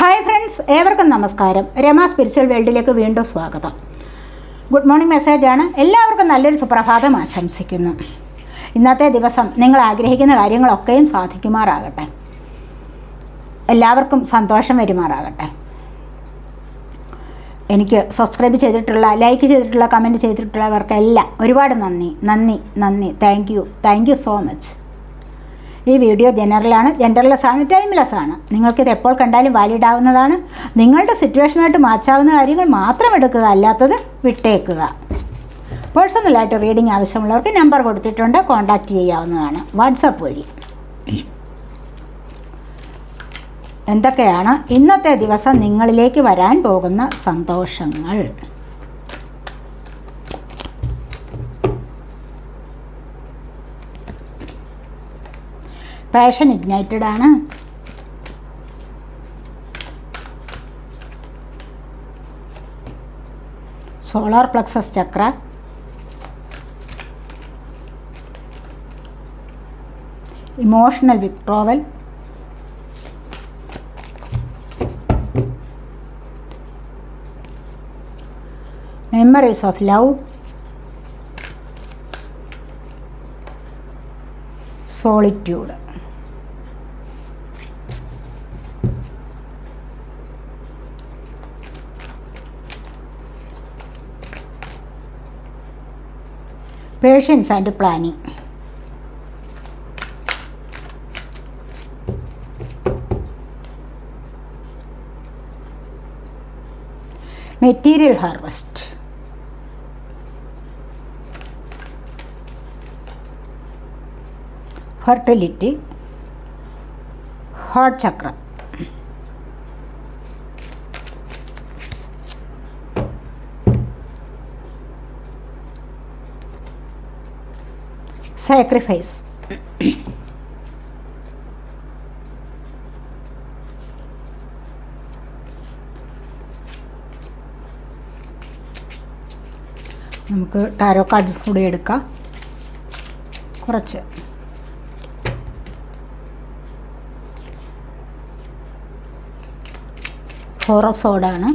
Hi friends ഏവർക്കും നമസ്കാരം. Rama spiritual വേൾഡിലേക്ക് വീണ്ടും സ്വാഗതം. ഗുഡ് മോർണിംഗ് മെസ്സേജാണ് എല്ലാവർക്കും നല്ലൊരു സുപ്രഭാതം ആശംസിക്കുന്നു. ഇന്നത്തെ ദിവസം നിങ്ങൾ ആഗ്രഹിക്കുന്ന കാര്യങ്ങളൊക്കെയും സാധിക്കുമാറാകട്ടെ. എല്ലാവർക്കും സന്തോഷം വരുമാറാകട്ടെ. എനിക്ക് സബ്സ്ക്രൈബ് ചെയ്തിട്ടുള്ള ലൈക്ക് ചെയ്തിട്ടുള്ള കമന്റ് ചെയ്തിട്ടുള്ളവർക്കെല്ലാം ഒരുപാട് നന്ദി. നന്ദി നന്ദി. Thank you thank you so much ഈ വീഡിയോ ജനറലാണ് ജെൻഡർലെസ് ആണ് ടൈംലെസ് ആണ്. നിങ്ങൾക്കിത് എപ്പോൾ കണ്ടാലും വാലിഡ് ആവുന്നതാണ്. നിങ്ങളുടെ സിറ്റുവേഷനായിട്ട് മാച്ചാവുന്ന കാര്യങ്ങൾ മാത്രം എടുക്കുക അല്ലാത്തത് വിട്ടേക്കുക. പേഴ്സണലായിട്ട് റീഡിംഗ് ആവശ്യമുള്ളവർക്ക് നമ്പർ കൊടുത്തിട്ടുണ്ട്. കോൺടാക്റ്റ് ചെയ്യാവുന്നതാണ്. വാട്സപ്പ് വഴി. എന്തൊക്കെയാണ്? ഇന്നത്തെ ദിവസം നിങ്ങളിലേക്ക് വരാൻ പോകുന്ന സന്തോഷങ്ങൾ. പാഷൻ ഇഗ്നൈറ്റഡ് ആണ്. Solar plexus chakra emotional withdrawal memories of love solitude patience and planning material harvest fertility heart chakra sacrifice നമുക്ക് ടാരോ കാർഡ്സ് കൂടി എടുക്കാം. കുറച്ച്. ഫോർ ഓഫ് സോഡാണ്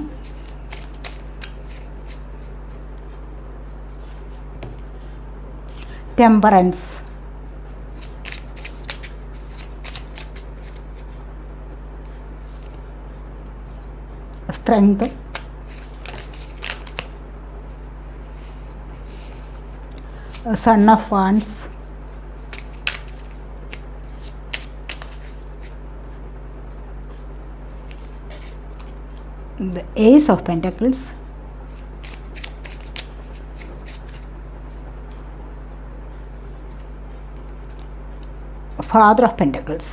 temperance strength sun of wands the ace of pentacles. Father of pentacles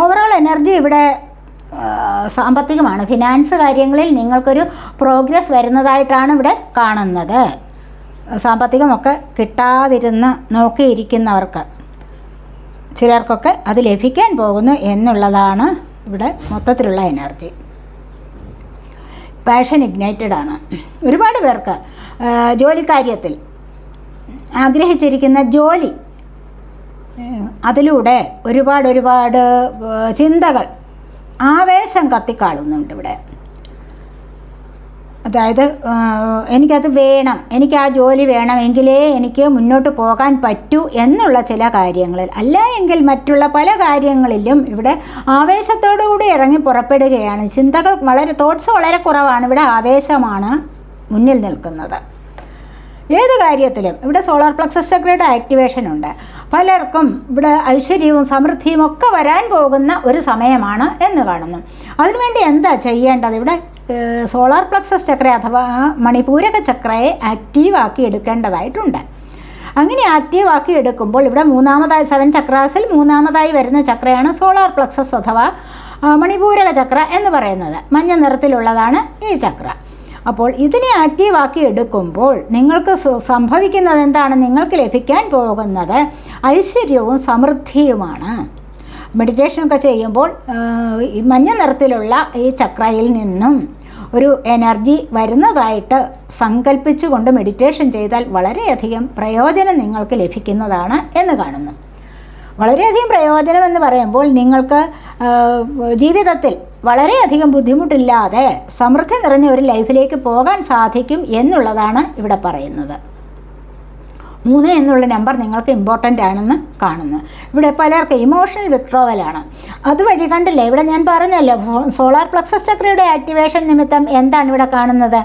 overall energy ഇവിടെ സാമ്പത്തികമാണ്. Finance കാര്യങ്ങളിൽ നിങ്ങൾക്കൊരു progress വരുന്നതായിട്ടാണ് ഇവിടെ കാണുന്നത്. സാമ്പത്തികമൊക്കെ കിട്ടാതിരുന്ന് നോക്കിയിരിക്കുന്നവർക്ക് ചിലർക്കൊക്കെ അത് ലഭിക്കാൻ പോകുന്നു എന്നുള്ളതാണ് ഇവിടെ മൊത്തത്തിലുള്ള എനർജി പാഷൻ ഇഗ്നൈറ്റഡ് ആണ്. ഒരുപാട് പേർക്ക് ജോലിക്കാര്യത്തിൽ ആഗ്രഹിച്ചിരിക്കുന്ന ജോലി. അതിലൂടെ ഒരുപാട് ഒരുപാട് ചിന്തകൾ ആവേശം കത്തിക്കാളുന്നുണ്ട് ഇവിടെ. അതായത് എനിക്കത് വേണം എനിക്ക് ആ ജോലി വേണം എങ്കിലേ എനിക്ക് മുന്നോട്ട് പോകാൻ പറ്റൂ എന്നുള്ള ചില കാര്യങ്ങളിൽ അല്ല എങ്കിൽ മറ്റുള്ള പല കാര്യങ്ങളിലും ഇവിടെ ആവേശത്തോടുകൂടി ഇറങ്ങി പുറപ്പെടുകയാണ്. ചിന്തകൾ വളരെ തോട്ട്സ് വളരെ കുറവാണ്. ഇവിടെ ആവേശമാണ് മുന്നിൽ നിൽക്കുന്നത്. ഏത് കാര്യത്തിലും ഇവിടെ സോളാർ പ്ലക്സസ് ചക്രയുടെ ആക്ടിവേഷൻ ഉണ്ട്. പലർക്കും ഇവിടെ ഐശ്വര്യവും സമൃദ്ധിയും ഒക്കെ വരാൻ പോകുന്ന ഒരു സമയമാണ് എന്ന് കാണുന്നു. അതിനുവേണ്ടി എന്താ ചെയ്യേണ്ടത് ഇവിടെ? സോളാർ പ്ലക്സസ് ചക്ര അഥവാ മണിപൂരക ചക്രയെ ആക്റ്റീവാക്കി എടുക്കേണ്ടതായിട്ടുണ്ട്. അങ്ങനെ ആക്റ്റീവ് ആക്കി എടുക്കുമ്പോൾ ഇവിടെ മൂന്നാമതായി സെവൻ ചക്രാസിൽ മൂന്നാമതായി വരുന്ന ചക്രയാണ് സോളാർ പ്ലക്സസ് അഥവാ മണിപൂരക ചക്ര എന്ന് പറയുന്നത്. മഞ്ഞ നിറത്തിലുള്ളതാണ് ഈ ചക്ര. അപ്പോൾ ഇതിനെ ആക്റ്റീവാക്കി എടുക്കുമ്പോൾ നിങ്ങൾക്ക് സംഭവിക്കുന്നത് എന്താണ്? നിങ്ങൾക്ക് ലഭിക്കാൻ പോകുന്നത് ഐശ്വര്യവും സമൃദ്ധിയുമാണ്. മെഡിറ്റേഷനൊക്കെ ചെയ്യുമ്പോൾ ഈ മഞ്ഞ നിറത്തിലുള്ള ഈ ചക്രയിൽ നിന്നും ഒരു എനർജി വരുന്നതായിട്ട് സങ്കല്പിച്ചുകൊണ്ട് മെഡിറ്റേഷൻ ചെയ്താൽ വളരെയധികം പ്രയോജനം നിങ്ങൾക്ക് ലഭിക്കുന്നതാണ് എന്ന് കാണുന്നു. വളരെയധികം പ്രയോജനം എന്ന് പറയുമ്പോൾ നിങ്ങൾക്ക് ജീവിതത്തിൽ വളരെയധികം ബുദ്ധിമുട്ടില്ലാതെ സമൃദ്ധി നിറഞ്ഞ ഒരു ലൈഫിലേക്ക് പോകാൻ സാധിക്കും എന്നുള്ളതാണ് ഇവിടെ പറയുന്നത്. മൂന്ന് എന്നുള്ള നമ്പർ നിങ്ങൾക്ക് ഇമ്പോർട്ടന്റ് ആണെന്ന് കാണുന്നു. ഇവിടെ പലർക്കും ഇമോഷണൽ വിത്ഡ്രോവലാണ് അതുവഴി കണ്ടില്ലേ? ഇവിടെ ഞാൻ പറഞ്ഞല്ലോ സോളാർ പ്ലക്സസ് ചക്രയുടെ ആക്ടിവേഷൻ നിമിത്തം എന്താണ് ഇവിടെ കാണുന്നത്?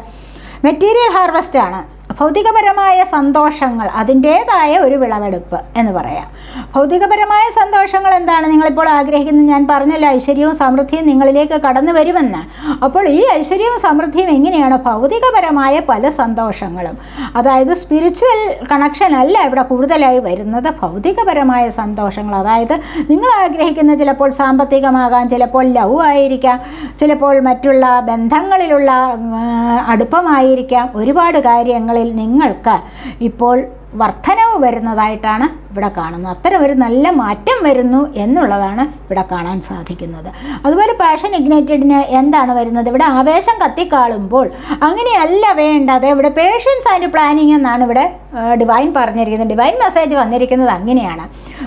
മെറ്റീരിയൽ ഹാർവസ്റ്റ് ആണ്. ഭൗതികപരമായ സന്തോഷങ്ങൾ അതിന്റേതായ ഒരു വിളവെടുപ്പ് എന്ന് പറയാം. ഭൗതികപരമായ സന്തോഷങ്ങൾ എന്താണ്? നിങ്ങളിപ്പോൾ ആഗ്രഹിക്കുന്നത് ഞാൻ പറഞ്ഞല്ലോ ഐശ്വര്യവും സമൃദ്ധിയും നിങ്ങളിലേക്ക് കടന്നു വരുമെന്ന്. അപ്പോൾ ഈ ഐശ്വര്യവും സമൃദ്ധിയും എങ്ങനെയാണ്? ഭൗതികപരമായ പല സന്തോഷങ്ങളും. അതായത് സ്പിരിച്വൽ കണക്ഷൻ അല്ല ഇവിടെ കൂടുതലായി വരുന്നത്. ഭൗതികപരമായ സന്തോഷങ്ങൾ. അതായത് നിങ്ങൾ ആഗ്രഹിക്കുന്ന ചിലപ്പോൾ സാമ്പത്തികമാകാം ചിലപ്പോൾ ലവ് ആയിരിക്കാം ചിലപ്പോൾ മറ്റുള്ള ബന്ധങ്ങളിലുള്ള അടുപ്പമായിരിക്കാം. ഒരുപാട് കാര്യങ്ങളിൽ നിങ്ങൾക്ക് ഇപ്പോൾ വർധനവ് വരുന്നതായിട്ടാണ് ഇവിടെ കാണുന്നത്. അത്തരം ഒരു നല്ല മാറ്റം വരുന്നു എന്നുള്ളതാണ് ഇവിടെ കാണാൻ സാധിക്കുന്നത്. അതുപോലെ പാഷൻ ഇഗ്നൈറ്റഡിന് എന്താണ് വരുന്നത്? ഇവിടെ ആവേശം കത്തിക്കാളുമ്പോൾ അങ്ങനെയല്ല വേണ്ടത്. ഇവിടെ പേഷ്യൻസ് ആൻഡ് പ്ലാനിങ് എന്നാണ് ഇവിടെ ഡിവൈൻ പറഞ്ഞിരിക്കുന്നത് ഡിവൈൻ മെസ്സേജ് വന്നിരിക്കുന്നത് അങ്ങനെയാണ്.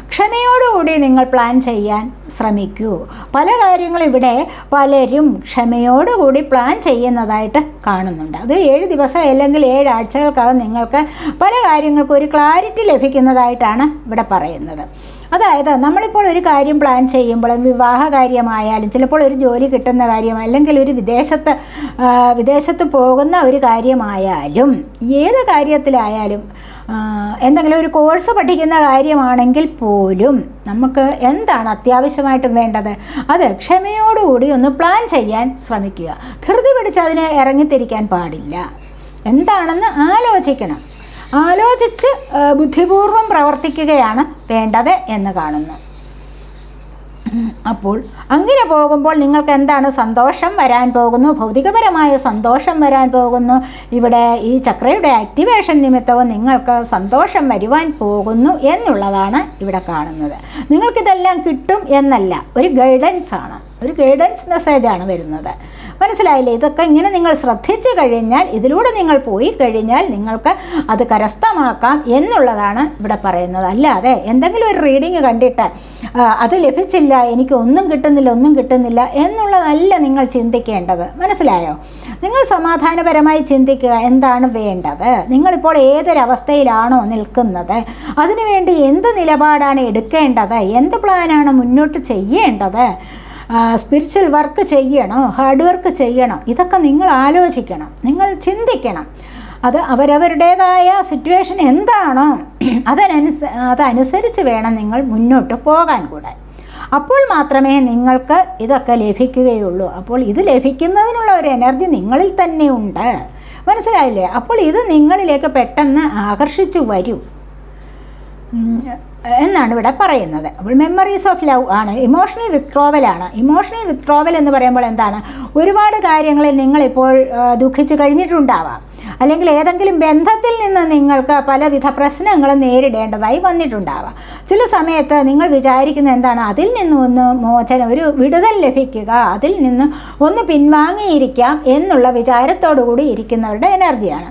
ക്ഷമയോടുകൂടി നിങ്ങൾ പ്ലാൻ ചെയ്യാൻ ശ്രമിക്കൂ. പല കാര്യങ്ങളും ഇവിടെ പലരും ക്ഷമയോടുകൂടി പ്ലാൻ ചെയ്യുന്നതായിട്ട് കാണുന്നുണ്ട്. അത് ഏഴ് ദിവസം അല്ലെങ്കിൽ ഏഴ് ആഴ്ചകൾക്കകം നിങ്ങൾക്ക് പല കാര്യങ്ങൾക്കും ഒരു ക്ലാരിറ്റി ലഭിക്കുന്നതായിട്ടാണ് ഇവിടെ പറയുന്നത്. അതായത് നമ്മളിപ്പോൾ ഒരു കാര്യം പ്ലാൻ ചെയ്യുമ്പോൾ വിവാഹ കാര്യമായാലും ചിലപ്പോൾ ഒരു ജോലി കിട്ടുന്ന കാര്യം അല്ലെങ്കിൽ ഒരു വിദേശത്ത് വിദേശത്ത് പോകുന്ന ഒരു കാര്യമായാലും ഏത് കാര്യത്തിലായാലും എന്തെങ്കിലും ഒരു കോഴ്സ് പഠിക്കുന്ന കാര്യമാണെങ്കിൽ പോലും നമുക്ക് എന്താണ് അത്യാവശ്യമായിട്ടും വേണ്ടത്? അത് ക്ഷമയോടുകൂടി ഒന്ന് പ്ലാൻ ചെയ്യാൻ ശ്രമിക്കുക. ധൃതി പിടിച്ച് അതിനെ ഇറങ്ങിത്തിരിക്കാൻ പാടില്ല. എന്താണെന്ന് ആലോചിക്കണം. ആലോചിച്ച് ബുദ്ധിപൂർവം പ്രവർത്തിക്കുകയാണ് വേണ്ടത് എന്ന് കാണുന്നു. അപ്പോൾ അങ്ങനെ പോകുമ്പോൾ നിങ്ങൾക്ക് എന്താണ് സന്തോഷം വരാൻ പോകുന്നു? ഭൗതികപരമായ സന്തോഷം വരാൻ പോകുന്നു. ഇവിടെ ഈ ചക്രയുടെ ആക്ടിവേഷൻ നിമിത്തവും നിങ്ങൾക്ക് സന്തോഷം വരുവാൻ പോകുന്നു എന്നുള്ളതാണ് ഇവിടെ കാണുന്നത്. നിങ്ങൾക്കിതെല്ലാം കിട്ടും എന്നല്ല ഒരു ഗൈഡൻസ് ആണ്. ഒരു ഗൈഡൻസ് മെസ്സേജാണ് വരുന്നത്. മനസ്സിലായില്ലേ? ഇതൊക്കെ ഇങ്ങനെ നിങ്ങൾ ശ്രദ്ധിച്ചു കഴിഞ്ഞാൽ ഇതിലൂടെ നിങ്ങൾ പോയി കഴിഞ്ഞാൽ നിങ്ങൾക്ക് അത് കരസ്ഥമാക്കാം എന്നുള്ളതാണ് ഇവിടെ പറയുന്നത്. അല്ലാതെ എന്തെങ്കിലും ഒരു റീഡിങ് കണ്ടിട്ട് അത് ലഭിച്ചില്ല എനിക്ക് ഒന്നും കിട്ടുന്നില്ല ഒന്നും കിട്ടുന്നില്ല എന്നുള്ളതല്ല നിങ്ങൾ ചിന്തിക്കേണ്ടത്. മനസ്സിലായോ? നിങ്ങൾ സമാധാനപരമായി ചിന്തിക്കുക എന്താണ് വേണ്ടത്? നിങ്ങളിപ്പോൾ ഏതൊരവസ്ഥയിലാണോ നിൽക്കുന്നത്? അതിനുവേണ്ടി എന്ത് നിലപാടാണ് എടുക്കേണ്ടത്? എന്ത് പ്ലാനാണ് മുന്നോട്ട് ചെയ്യേണ്ടത്? സ്പിരിച്വൽ വർക്ക് ചെയ്യണോ ഹാർഡ് വർക്ക് ചെയ്യണോ. ഇതൊക്കെ നിങ്ങൾ ആലോചിക്കണം. നിങ്ങൾ ചിന്തിക്കണം. അത് അവരവരുടേതായ സിറ്റുവേഷൻ എന്താണോ അതിനനുസ അതനുസരിച്ച് വേണം നിങ്ങൾ മുന്നോട്ട് പോകാൻ കൂടെ. അപ്പോൾ മാത്രമേ നിങ്ങൾക്ക് ഇതൊക്കെ ലഭിക്കുകയുള്ളൂ. അപ്പോൾ ഇത് ലഭിക്കുന്നതിനുള്ള ഒരു എനർജി നിങ്ങളിൽ തന്നെ ഉണ്ട്. മനസ്സിലായില്ലേ? അപ്പോൾ ഇത് നിങ്ങളിലേക്ക് പെട്ടെന്ന് ആകർഷിച്ചു വരും. എന്നാണ് ഇവിടെ പറയുന്നത്. അപ്പോൾ മെമ്മറീസ് ഓഫ് ലവ് ആണ്. ഇമോഷണൽ വിത്രോവലാണ് ഇമോഷണൽ വിത്രോവൽ എന്ന് പറയുമ്പോൾ എന്താണ്? ഒരുപാട് കാര്യങ്ങളിൽ നിങ്ങളിപ്പോൾ ദുഃഖിച്ച് കഴിഞ്ഞിട്ടുണ്ടാവാം. അല്ലെങ്കിൽ ഏതെങ്കിലും ബന്ധത്തിൽ നിന്ന് നിങ്ങൾക്ക് പലവിധ പ്രശ്നങ്ങളും നേരിടേണ്ടതായി വന്നിട്ടുണ്ടാവാം. ചില സമയത്ത് നിങ്ങൾ വിചാരിക്കുന്ന എന്താണ്? അതിൽ നിന്ന് ഒന്ന് മോചനം ഒരു വിടുതൽ ലഭിക്കുക. അതിൽ നിന്ന് ഒന്ന് പിൻവാങ്ങിയിരിക്കാം എന്നുള്ള വിചാരത്തോടു കൂടി ഇരിക്കുന്നവരുടെ എനർജിയാണ്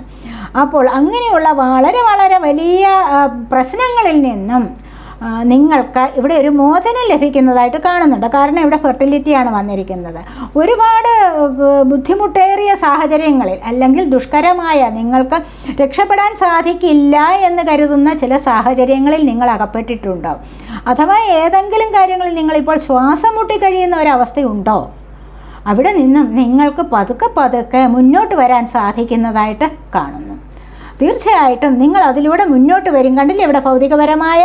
അപ്പോൾ അങ്ങനെയുള്ള വളരെ വളരെ വലിയ പ്രശ്നങ്ങളിൽ നിന്നും നിങ്ങൾക്ക് ഇവിടെ ഒരു മോചനം ലഭിക്കുന്നതായിട്ട് കാണുന്നുണ്ട്. കാരണം ഇവിടെ ഫെർട്ടിലിറ്റിയാണ് വന്നിരിക്കുന്നത്. ഒരുപാട് ബുദ്ധിമുട്ടേറിയ സാഹചര്യങ്ങളിൽ അല്ലെങ്കിൽ ദുഷ്കരമായ നിങ്ങൾക്ക് രക്ഷപ്പെടാൻ സാധിക്കില്ല എന്ന് കരുതുന്ന ചില സാഹചര്യങ്ങളിൽ നിങ്ങൾ അകപ്പെട്ടിട്ടുണ്ടോ? അഥവാ ഏതെങ്കിലും കാര്യങ്ങളിൽ നിങ്ങളിപ്പോൾ ശ്വാസം മുട്ടി കഴിയുന്ന ഒരവസ്ഥയുണ്ടോ? അവിടെ നിന്നും നിങ്ങൾക്ക് പതുക്കെ പതുക്കെ മുന്നോട്ട് വരാൻ സാധിക്കുന്നതായിട്ട് കാണുന്നു. തീർച്ചയായിട്ടും നിങ്ങൾ അതിലൂടെ മുന്നോട്ട് വരും. കണ്ടില്ലേ ഇവിടെ ഭൗതികപരമായ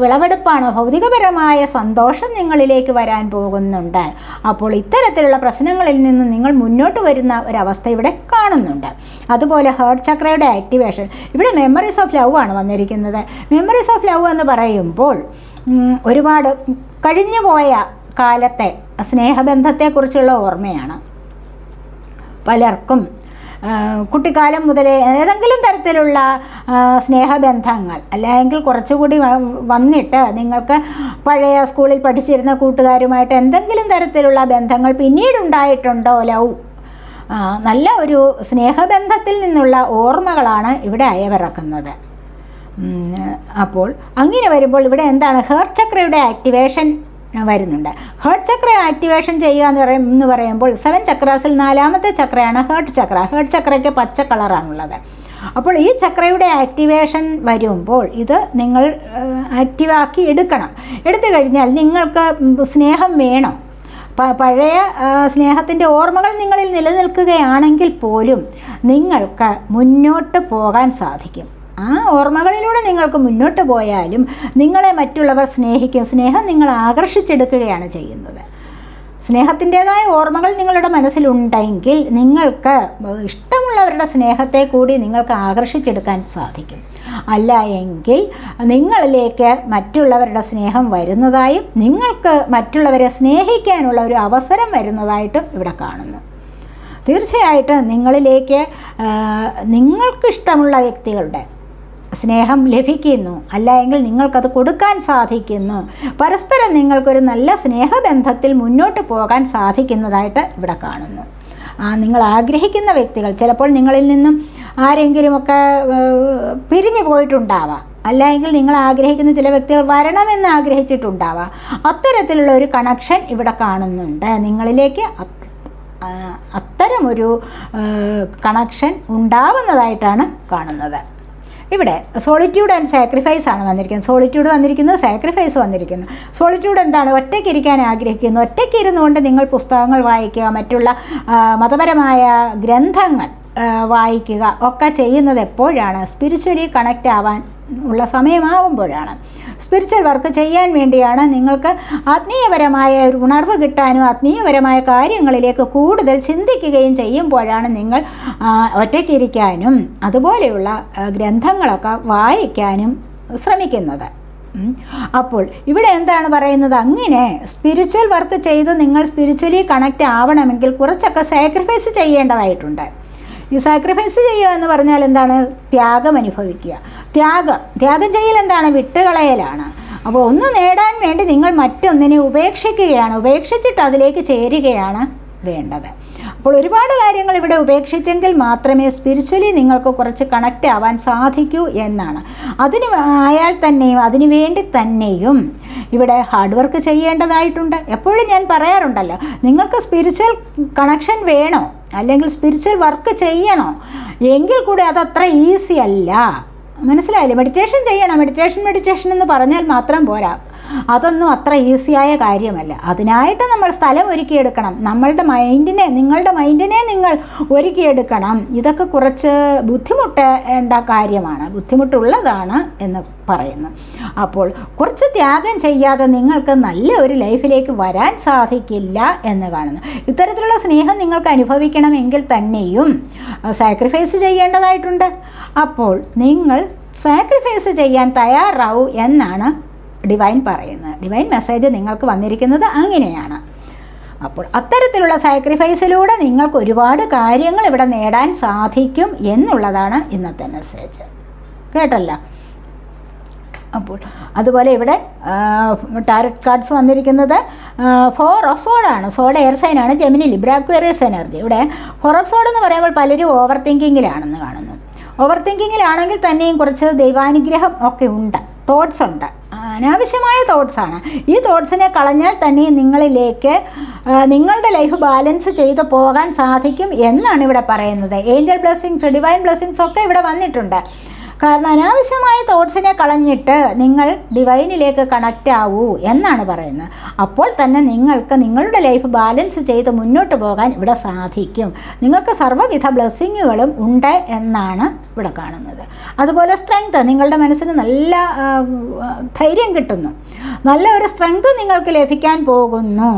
വിളവെടുപ്പാണ്. ഭൗതികപരമായ സന്തോഷം നിങ്ങളിലേക്ക് വരാൻ പോകുന്നുണ്ട്. അപ്പോൾ ഇത്തരത്തിലുള്ള പ്രശ്നങ്ങളിൽ നിന്ന് നിങ്ങൾ മുന്നോട്ട് വരുന്ന ഒരവസ്ഥ ഇവിടെ കാണുന്നുണ്ട്. അതുപോലെ ഹേർട്ട് ചക്രയുടെ ആക്ടിവേഷൻ. ഇവിടെ മെമ്മറീസ് ഓഫ് ലവ് ആണ് വന്നിരിക്കുന്നത്. മെമ്മറീസ് ഓഫ് ലവ് എന്ന് പറയുമ്പോൾ ഒരുപാട് കഴിഞ്ഞു പോയ കാലത്തെ സ്നേഹബന്ധത്തെക്കുറിച്ചുള്ള ഓർമ്മയാണ്. പലർക്കും കുട്ടിക്കാലം മുതലേ ഏതെങ്കിലും തരത്തിലുള്ള സ്നേഹബന്ധങ്ങൾ അല്ലെങ്കിൽ കുറച്ചുകൂടി വന്നിട്ട് നിങ്ങൾക്ക് പഴയ സ്കൂളിൽ പഠിച്ചിരുന്ന കൂട്ടുകാരുമായിട്ട് എന്തെങ്കിലും തരത്തിലുള്ള ബന്ധങ്ങൾ പിന്നീടുണ്ടായിട്ടുണ്ടോ? ലവ് നല്ല ഒരു സ്നേഹബന്ധത്തിൽ നിന്നുള്ള ഓർമ്മകളാണ് ഇവിടെ അയവിറക്കുന്നത്. അപ്പോൾ അങ്ങനെ വരുമ്പോൾ ഇവിടെ എന്താണ്? ഹേർട്ട് ചക്രയുടെ ആക്ടിവേഷൻ വരുന്നുണ്ട്. ഹേർട്ട് ചക്ര ആക്ടിവേഷൻ ചെയ്യുക എന്ന് പറയും എന്ന് പറയുമ്പോൾ സെവൻ ചക്രാസിൽ നാലാമത്തെ ചക്രയാണ് ഹേർട്ട് ചക്ര ഹേർട്ട് ചക്രയ്ക്ക് പച്ച കളറാണുള്ളത് അപ്പോൾ ഈ ചക്രയുടെ ആക്ടിവേഷൻ വരുമ്പോൾ ഇത് നിങ്ങൾ ആക്റ്റീവാക്കി എടുക്കണം. എടുത്തു കഴിഞ്ഞാൽ നിങ്ങൾക്ക് സ്നേഹം വേണം. പഴയ സ്നേഹത്തിന്റെ ഓർമ്മകൾ നിങ്ങളിൽ നിലനിൽക്കുകയാണെങ്കിൽ പോലും നിങ്ങൾക്ക് മുന്നോട്ട് പോകാൻ സാധിക്കും. ആ ഓർമ്മകളിലൂടെ നിങ്ങൾക്ക് മുന്നോട്ട് പോയാലും നിങ്ങളെ മറ്റുള്ളവർ സ്നേഹിക്കും. സ്നേഹം നിങ്ങൾ ആകർഷിച്ചെടുക്കുകയാണ് ചെയ്യുന്നത്. സ്നേഹത്തിന്റെതായ ഓർമ്മകൾ നിങ്ങളുടെ മനസ്സിലുണ്ടെങ്കിൽ നിങ്ങൾക്ക് ഇഷ്ടമുള്ളവരുടെ സ്നേഹത്തെ കൂടി നിങ്ങൾക്ക് ആകർഷിച്ചെടുക്കാൻ സാധിക്കും. അല്ല എങ്കിൽ നിങ്ങളിലേക്ക് മറ്റുള്ളവരുടെ സ്നേഹം വരുന്നതായും നിങ്ങൾക്ക് മറ്റുള്ളവരെ സ്നേഹിക്കാനുള്ള ഒരു അവസരം വരുന്നതായിട്ടും ഇവിടെ കാണുന്നു. തീർച്ചയായിട്ടും നിങ്ങളിലേക്ക് നിങ്ങൾക്കിഷ്ടമുള്ള വ്യക്തികളുടെ സ്നേഹം ലഭിക്കുന്നു. അല്ല എങ്കിൽ നിങ്ങൾക്കത് കൊടുക്കാൻ സാധിക്കുന്നു. പരസ്പരം നിങ്ങൾക്കൊരു നല്ല സ്നേഹബന്ധത്തിൽ മുന്നോട്ട് പോകാൻ സാധിക്കുന്നതായിട്ട് ഇവിടെ കാണുന്നു. ആ നിങ്ങൾ ആഗ്രഹിക്കുന്ന വ്യക്തികൾ ചിലപ്പോൾ നിങ്ങളിൽ നിന്നും ആരെങ്കിലുമൊക്കെ പിരിഞ്ഞു പോയിട്ടുണ്ടാവാം. അല്ല എങ്കിൽ നിങ്ങൾ ആഗ്രഹിക്കുന്ന ചില വ്യക്തികൾ വരണമെന്ന് ആഗ്രഹിച്ചിട്ടുണ്ടാവാം. അത്തരത്തിലുള്ള ഒരു കണക്ഷൻ ഇവിടെ കാണുന്നുണ്ട്. നിങ്ങളിലേക്ക് അത്തരമൊരു കണക്ഷൻ ഉണ്ടാവുന്നതായിട്ടാണ് കാണുന്നത്. ഇവിടെ സോളിറ്റ്യൂഡ് ആൻഡ് സാക്രിഫൈസ് ആണ് വന്നിരിക്കുന്നത്. സോളിറ്റ്യൂഡ് വന്നിരിക്കുന്നത് സാക്രിഫൈസ് വന്നിരിക്കുന്നു. സോളിറ്റ്യൂഡ് എന്താണ്? ഒറ്റയ്ക്ക് ഇരിക്കാൻ ആഗ്രഹിക്കുന്നു. ഒറ്റയ്ക്ക് ഇരുന്നുകൊണ്ട് നിങ്ങൾ പുസ്തകങ്ങൾ വായിക്കുക മറ്റുള്ള മതപരമായ ഗ്രന്ഥങ്ങൾ വായിക്കുക ഒക്കെ ചെയ്യുന്നത് എപ്പോഴാണ്? സ്പിരിച്വലി കണക്റ്റ് ആവാൻ ഉള്ള സമയമാകുമ്പോഴാണ് സ്പിരിച്വൽ വർക്ക് ചെയ്യാൻ വേണ്ടിയാണ് നിങ്ങൾക്ക് ആത്മീയപരമായ ഒരു ഉണർവ് കിട്ടാനും ആത്മീയപരമായ കാര്യങ്ങളിലേക്ക് കൂടുതൽ ചിന്തിക്കുകയും ചെയ്യുമ്പോഴാണ് നിങ്ങൾ ഒറ്റയ്ക്കിരിക്കാനും അതുപോലെയുള്ള ഗ്രന്ഥങ്ങളൊക്കെ വായിക്കാനും ശ്രമിക്കുന്നത്. അപ്പോൾ ഇവിടെ എന്താണ് പറയുന്നത്? അങ്ങനെ സ്പിരിച്വൽ വർക്ക് ചെയ്ത് നിങ്ങൾ സ്പിരിച്വലി കണക്റ്റ് ആവണമെങ്കിൽ കുറച്ചൊക്കെ സാക്രിഫൈസ് ചെയ്യേണ്ടതായിട്ടുണ്ട്. ഈ സാക്രിഫൈസ് ചെയ്യുക എന്ന് പറഞ്ഞാൽ എന്താണ്? ത്യാഗം അനുഭവിക്കുക. ത്യാഗം. ത്യാഗം ചെയ്യൽ എന്താണ്? വിട്ടുകളയലാണ്. അപ്പോൾ ഒന്ന് നേടാൻ വേണ്ടി നിങ്ങൾ മറ്റൊന്നിനെ ഉപേക്ഷിക്കുകയാണ്. ഉപേക്ഷിച്ചിട്ട് അതിലേക്ക് ചേരുകയാണ് വേണ്ടത്. അപ്പോൾ ഒരുപാട് കാര്യങ്ങൾ ഇവിടെ ഉപേക്ഷിച്ചെങ്കിൽ മാത്രമേ സ്പിരിച്വലി നിങ്ങൾക്ക് കുറച്ച് കണക്റ്റ് ആവാൻ സാധിക്കൂ എന്നാണ്. അതിന് ആയാൽ തന്നെയും അതിനു വേണ്ടി തന്നെയും ഇവിടെ ഹാർഡ് വർക്ക് ചെയ്യേണ്ടതായിട്ടുണ്ട്. എപ്പോഴും ഞാൻ പറയാറുണ്ടല്ലോ നിങ്ങൾക്ക് സ്പിരിച്വൽ കണക്ഷൻ വേണോ? അല്ലെങ്കിൽ സ്പിരിച്വൽ വർക്ക് ചെയ്യണോ? എങ്കിൽ കൂടി അതത്ര ഈസി അല്ല. മനസ്സിലായില്ലേ? മെഡിറ്റേഷൻ ചെയ്യണം. മെഡിറ്റേഷൻ മെഡിറ്റേഷൻ എന്ന് പറഞ്ഞാൽ മാത്രം പോരാ. അതൊന്നും അത്ര ഈസിയായ കാര്യമല്ല. അതിനായിട്ട് നമ്മൾ സ്ഥലം ഒരുക്കിയെടുക്കണം. നമ്മളുടെ മൈൻഡിനെ നിങ്ങളുടെ മൈൻഡിനെ നിങ്ങൾ ഒരുക്കിയെടുക്കണം. ഇതൊക്കെ കുറച്ച് ബുദ്ധിമുട്ടേണ്ട കാര്യമാണ്. ബുദ്ധിമുട്ടുള്ളതാണ് എന്ന് പറയുന്നു. അപ്പോൾ കുറച്ച് ത്യാഗം ചെയ്യാതെ നിങ്ങൾക്ക് നല്ല ഒരു ലൈഫിലേക്ക് വരാൻ സാധിക്കില്ല എന്ന് കാണുന്നു. ഇത്തരത്തിലുള്ള സ്നേഹം നിങ്ങൾക്ക് അനുഭവിക്കണമെങ്കിൽ തന്നെയും സാക്രിഫൈസ് ചെയ്യേണ്ടതായിട്ടുണ്ട്. അപ്പോൾ നിങ്ങൾ സാക്രിഫൈസ് ചെയ്യാൻ തയ്യാറാവൂ എന്നാണ് ഡിവൈൻ പറയുന്നത്. ഡിവൈൻ മെസ്സേജ് നിങ്ങൾക്ക് വന്നിരിക്കുന്നത് അങ്ങനെയാണ്. അപ്പോൾ അത്തരത്തിലുള്ള സാക്രിഫൈസിലൂടെ നിങ്ങൾക്ക് ഒരുപാട് കാര്യങ്ങൾ ഇവിടെ നേടാൻ സാധിക്കും എന്നുള്ളതാണ് ഇന്നത്തെ മെസ്സേജ് കേട്ടല്ലോ? അപ്പോൾ അതുപോലെ ഇവിടെ ടാരറ്റ് കാർഡ്സ് വന്നിരിക്കുന്നത് ഫോർ ഓഫ് സോഡാണ് സോഡ് എയർ സൈനാണ് ജെമിനി ലിബ്രാക്വേറിയസ് എനർജി ഇവിടെ ഫോർ ഓഫ് സോഡ് എന്ന് പറയുമ്പോൾ പലരും ഓവർ തിങ്കിങ്ങിലാണെന്ന് കാണുന്നു. ഓവർ തിങ്കിങ്ങിലാണെങ്കിൽ തന്നെയും കുറച്ച് ദൈവാനുഗ്രഹം ഒക്കെ ഉണ്ട്. തോട്ട്സ് ഉണ്ട്. അനാവശ്യമായ തോട്ട്സാണ് ഈ തോട്ട്സിനെ കളഞ്ഞാൽ തന്നെ നിങ്ങളിലേക്ക് നിങ്ങളുടെ ലൈഫ് ബാലൻസ് ചെയ്ത് പോകാൻ സാധിക്കും എന്നാണ് ഇവിടെ പറയുന്നത്. ഏഞ്ചൽ ബ്ലെസ്സിങ്സ് ഡിവൈൻ ബ്ലെസ്സിങ്സ് ഒക്കെ ഇവിടെ വന്നിട്ടുണ്ട്. കാരണം അനാവശ്യമായ തോട്ട്സിനെ കളഞ്ഞിട്ട് നിങ്ങൾ ഡിവൈനിലേക്ക് കണക്റ്റ് ആവൂ എന്നാണ് പറയുന്നത്. അപ്പോൾ തന്നെ നിങ്ങൾക്ക് നിങ്ങളുടെ ലൈഫ് ബാലൻസ് ചെയ്ത് മുന്നോട്ട് പോകാൻ ഇവിടെ സാധിക്കും. നിങ്ങൾക്ക് സർവവിധ ബ്ലെസ്സിങ്ങുകളും ഉണ്ട് എന്നാണ് ഇവിടെ കാണുന്നത്. അതുപോലെ സ്ട്രെങ്ത് നിങ്ങളുടെ മനസ്സിന് നല്ല ധൈര്യം കിട്ടുന്നു. നല്ല ഒരു സ്ട്രെങ്ത് നിങ്ങൾക്ക് ലഭിക്കാൻ പോകുന്നു.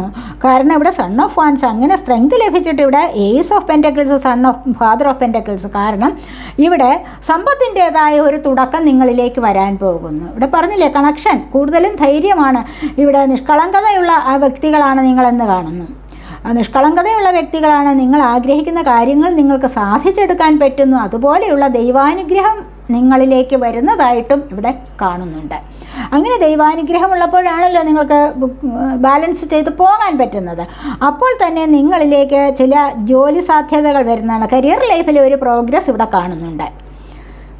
കാരണം ഇവിടെ സൺ ഓഫ് വാൻസ് അങ്ങനെ സ്ട്രെങ്ത് ലഭിച്ചിട്ട് ഇവിടെ ace of pentacles son of father of pentacles കാരണം ഇവിടെ സമ്പത്തിന്റെതായ ഒരു തുടക്കം നിങ്ങളിലേക്ക് വരാൻ പോകുന്നു. ഇവിടെ പറഞ്ഞില്ലേ കണക്ഷൻ കൂടുതലും ധൈര്യമാണ്. ഇവിടെ നിഷ്കളങ്കതയുള്ള ആ വ്യക്തികളാണ് നിങ്ങളെന്ന് കാണുന്നു. നിഷ്കളങ്കതയുള്ള വ്യക്തികളാണ് നിങ്ങൾ ആഗ്രഹിക്കുന്ന കാര്യങ്ങൾ നിങ്ങൾക്ക് സാധിച്ചെടുക്കാൻ പറ്റുന്നു. അതുപോലെയുള്ള ദൈവാനുഗ്രഹം നിങ്ങളിലേക്ക് വരുന്നതായിട്ടും ഇവിടെ കാണുന്നുണ്ട്. അങ്ങനെ ദൈവാനുഗ്രഹം ഉള്ളപ്പോഴാണല്ലോ നിങ്ങൾക്ക് ബാലൻസ് ചെയ്ത് പോകാൻ പറ്റുന്നത്. അപ്പോൾ തന്നെ നിങ്ങളിലേക്ക് ചില ജോലി സാധ്യതകൾ വരുന്നതാണ്. കരിയർ ലൈഫിൽ ഒരു പ്രോഗ്രസ് ഇവിടെ കാണുന്നുണ്ട്.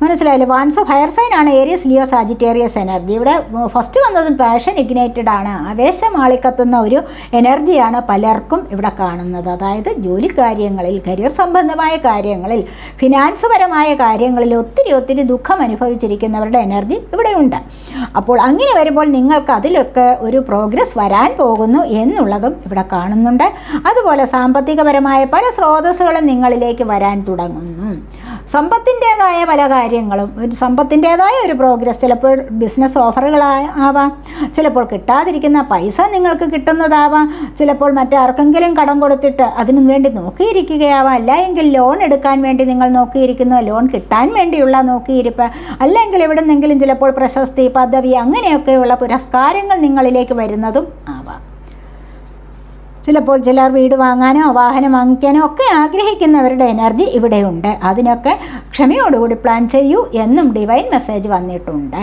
മനസ്സിലായില്ലേ? വാൻസ് ഫയർ സൈൻ ആണ് ഏരിയസ് ലിയോ സാജിറ്റേറിയസ് എനർജി ഇവിടെ ഫസ്റ്റ് വന്നതും പാഷൻ ഇഗ്നേറ്റഡ് ആണ്. ആവേശം ആളിക്കത്തുന്ന ഒരു എനർജിയാണ് പലർക്കും ഇവിടെ കാണുന്നത്. അതായത് ജോലി കാര്യങ്ങളിൽ കരിയർ സംബന്ധമായ കാര്യങ്ങളിൽ ഫിനാൻസ് പരമായ കാര്യങ്ങളിൽ ഒത്തിരി ഒത്തിരി ദുഃഖം അനുഭവിച്ചിരിക്കുന്നവരുടെ എനർജി ഇവിടെ ഉണ്ട്. അപ്പോൾ അങ്ങനെ വരുമ്പോൾ നിങ്ങൾക്ക് അതിലൊക്കെ ഒരു പ്രോഗ്രസ് വരാൻ പോകുന്നു എന്നുള്ളതും ഇവിടെ കാണുന്നുണ്ട്. അതുപോലെ സാമ്പത്തികപരമായ പല സ്രോതസ്സുകളും നിങ്ങളിലേക്ക് വരാൻ തുടങ്ങുന്നു. സമ്പത്തിന്റേതായ പല കാര്യങ്ങളും ഒരു സമ്പത്തിന്റേതായ ഒരു പ്രോഗ്രസ് ചിലപ്പോൾ ബിസിനസ് ഓഫറുകളാവാം ചിലപ്പോൾ കിട്ടാതിരിക്കുന്ന പൈസ നിങ്ങൾക്ക് കിട്ടുന്നതാവാം ചിലപ്പോൾ മറ്റാർക്കെങ്കിലും കടം കൊടുത്തിട്ട് അതിനു വേണ്ടി നോക്കിയിരിക്കുകയാവാം. അല്ല എങ്കിൽ ലോൺ എടുക്കാൻ വേണ്ടി നിങ്ങൾ നോക്കിയിരിക്കുന്നു ലോൺ കിട്ടാൻ വേണ്ടിയുള്ള നോക്കിയിരിപ്പ് അല്ലെങ്കിൽ എവിടെ നിന്നെങ്കിലും ചിലപ്പോൾ പ്രശസ്തി പദവി അങ്ങനെയൊക്കെയുള്ള പുരസ്കാരങ്ങൾ നിങ്ങളിലേക്ക് വരുന്നതും ചിലപ്പോൾ ചിലർ വീട് വാങ്ങാനോ വാഹനം വാങ്ങിക്കാനോ ഒക്കെ ആഗ്രഹിക്കുന്നവരുടെ എനർജി ഇവിടെയുണ്ട്. അതിനൊക്കെ ക്ഷമയോടുകൂടി പ്ലാൻ ചെയ്യൂ എന്നും ഡിവൈൻ മെസ്സേജ് വന്നിട്ടുണ്ട്.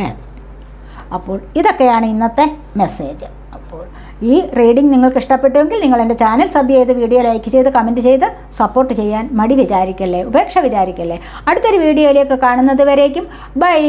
അപ്പോൾ ഇതൊക്കെയാണ് ഇന്നത്തെ മെസ്സേജ് അപ്പോൾ ഈ റീഡിംഗ് നിങ്ങൾക്ക് ഇഷ്ടപ്പെട്ടുവെങ്കിൽ നിങ്ങൾ എന്റെ ചാനൽ സബ് ചെയ്ത് വീഡിയോ ലൈക്ക് ചെയ്ത് കമന്റ് ചെയ്ത് സപ്പോർട്ട് ചെയ്യാൻ മടി വിചാരിക്കല്ലേ ഉപേക്ഷ വിചാരിക്കല്ലേ? അടുത്തൊരു വീഡിയോയിലേക്ക് കാണുന്നത് വരേക്കും. ബൈ